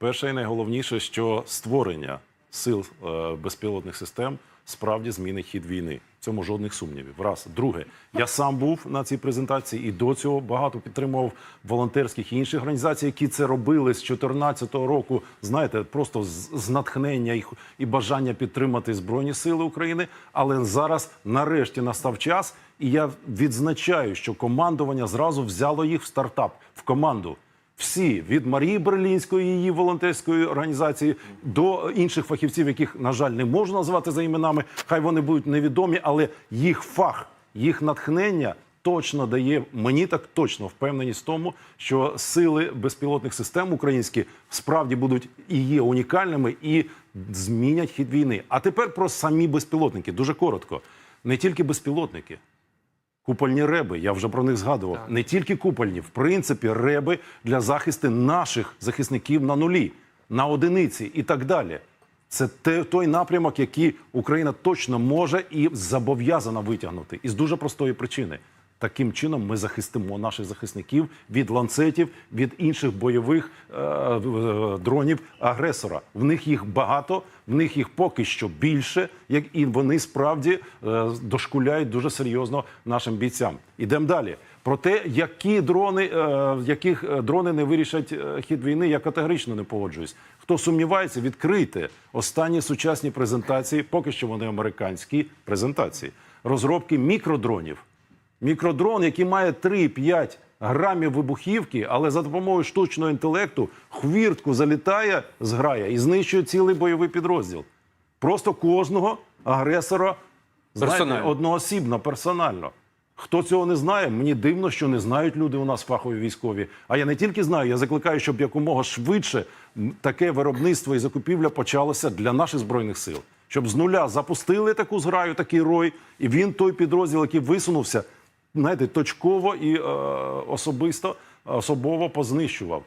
Перше і найголовніше, що створення сил е, безпілотних систем справді змінить хід війни. В цьому жодних сумнівів. Раз. Друге, я сам був на цій презентації і до цього багато підтримував волонтерських і інших організацій, які це робили з 2014 року. Знаєте, просто з, натхнення і, і бажання підтримати Збройні Сили України. Але зараз нарешті настав час, і я відзначаю, що командування зразу взяло їх в стартап в команду. Всі від Марії Берлінської, її волонтерської організації, до інших фахівців, яких, на жаль, не можу назвати за іменами. Хай вони будуть невідомі, але їх фах, їх натхнення точно дає мені так точно впевненість в тому, що сили безпілотних систем українські справді будуть і є унікальними і змінять хід війни. А тепер про самі безпілотники. Дуже коротко. Не тільки безпілотники. Купольні реби, я вже про них згадував. Не тільки купольні, в принципі, реби для захисту наших захисників на нулі, на одиниці і так далі. Це те, той напрямок, який Україна точно може і зобов'язана витягнути. із дуже простої причини. Таким чином ми захистимо наших захисників від ланцетів, від інших бойових е, дронів агресора. В них їх багато, в них їх поки що більше, як і вони справді е, дошкуляють дуже серйозно нашим бійцям. Ідемо далі. Про те, які дрони, е, яких е, дрони не вирішать е, хід війни, я категорично не погоджуюсь. Хто сумнівається, відкрийте останні сучасні презентації, поки що вони американські презентації, розробки мікродронів. Мікродрон, який має 3-5 грамів вибухівки, але за допомогою штучного інтелекту хвіртку залітає з грая і знищує цілий бойовий підрозділ. Просто кожного агресора знаєте, одноосібно, персонально. Хто цього не знає, мені дивно, що не знають люди у нас фахові військові. А я не тільки знаю, я закликаю, щоб якомога швидше таке виробництво і закупівля почалося для наших збройних сил. Щоб з нуля запустили таку зграю, такий рой, і він той підрозділ, який висунувся, знаєте, точково і е, особисто особово познищував.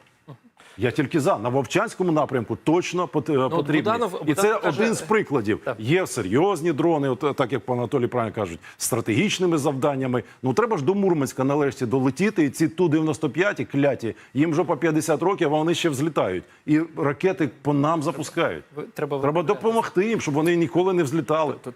Я тільки за на Вовчанському напрямку точно пот- потрібно. Буданов- і це каже- один з прикладів. Так. Є серйозні дрони, от так як пан Анатолій правильно кажуть, стратегічними завданнями. Ну треба ж до Мурманська нарешті долетіти. І ці ту 95 кляті, їм вже по 50 років, а вони ще взлітають. І ракети по нам запускають. Ви- треба Треба допомогти їм, щоб вони ніколи не взлітали.